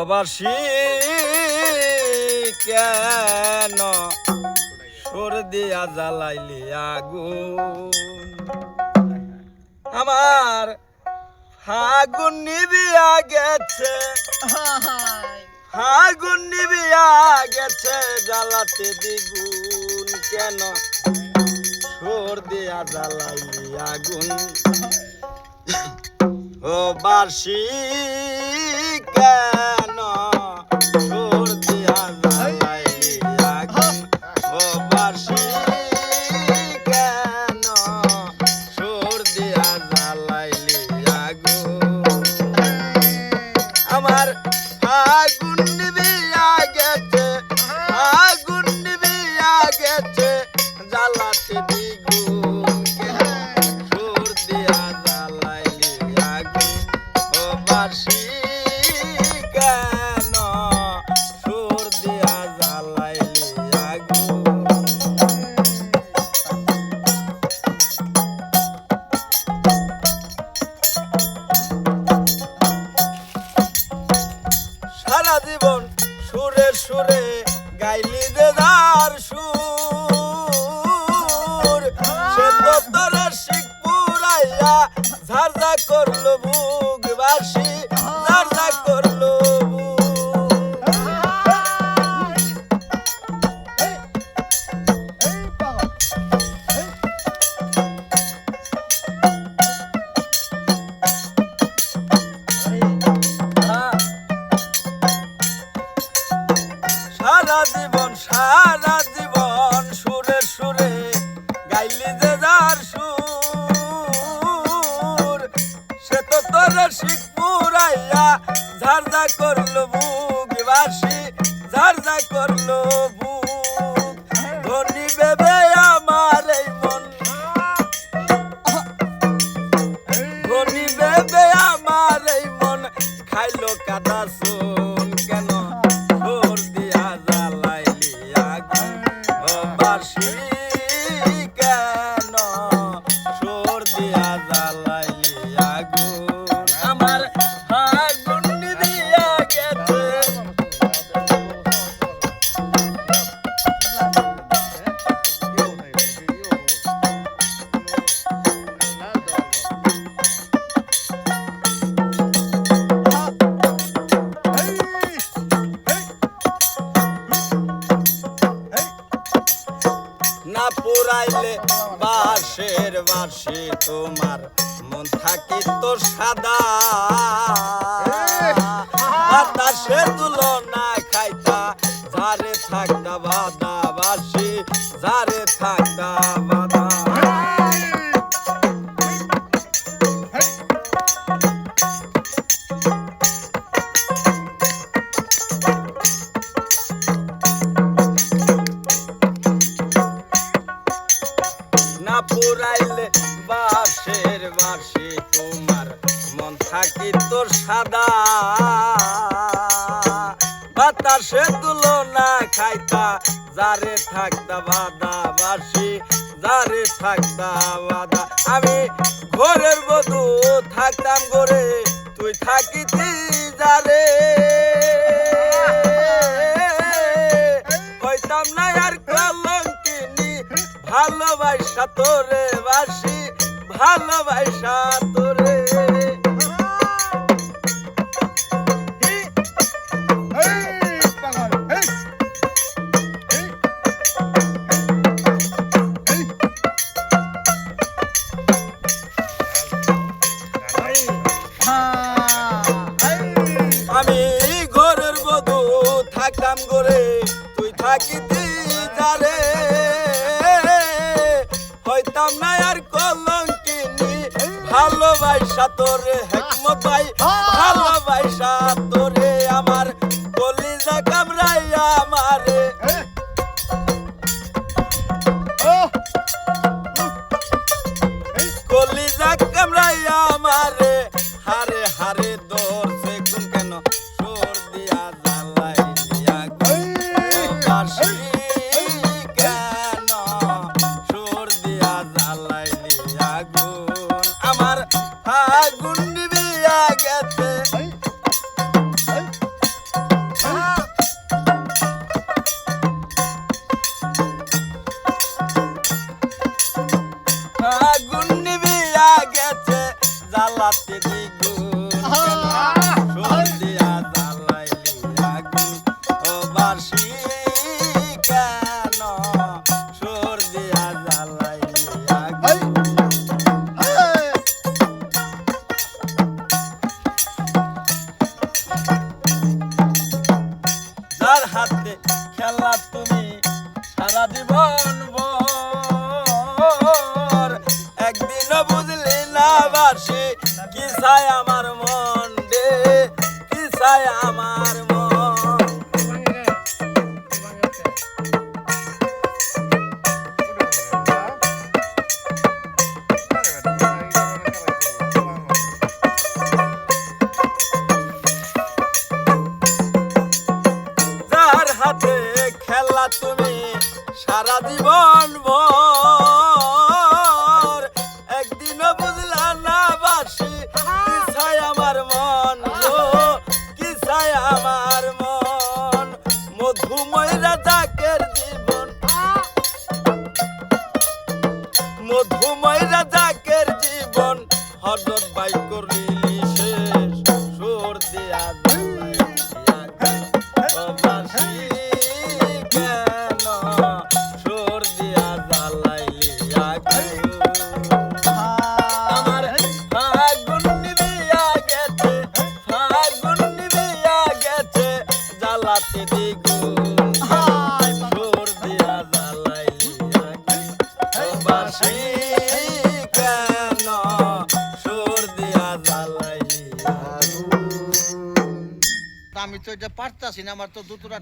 অবাসি কেন? সুর দিয়া জ্বালাইলি আগুন। আমার ফাগুন নিবিয়া গেছে। ফাগুন নিবিয়া গেছে জ্বালাতে দ্বিগুণ কেন? সুর দিয়া জ্বালাইলি আগুন। ও বাসি সারা জীবন সারা জীবন সুরে সুরে গাইলি যে যার সুর। সে তো তোর শিখ পুরাইয়া ঝারঝা করল বুক বাসি ঝারঝা করল বুক। ধনী বেবে আমার এই মন। ধনী বেবে আমার এই মন। খাইলো কাদা শুন পুরাইলে বাসের বাসি তোমার মন থাকি তো সাদা। বাতাসে তুলো না পুরাইলে বাসের বাসি তোমার মন থাকি তোর সাদা। বাতাসে তুলো না খাইতা, যারে থাকতা বাদা বাসি যারে থাকতা বাদা। আমি ঘরের বধু, থাকতাম ঘরে, তুই থাকিতি যারে। হইতাম না আর কলঙ্কিনী ভালোবাসা তোরে বাসি ভালোবাসা তোরে। আমি ঘরের বধু থাকতাম ঘরে তুই থাকিতি তোরে হেকমত ভাই ভালোবাসা তোরে আমার কলিজা কামরাই আমারে কলিজা কামরাই আমারে হারে হারে দৌড়ছে গেছে জ্বালাতে দিকে চায় আমার মন দে কি চায় আমার মন? যার হাতে খেলা তুমি সারা জীবন ভোর। মধুময় রাজাকের জীবন। মধুময় রাজাকের জীবন। হজরত বাই করলি শেষ সুর দিয়া প্রবাসী কেন আমি তো এটা পারতাছি না আমার তো দুটোটা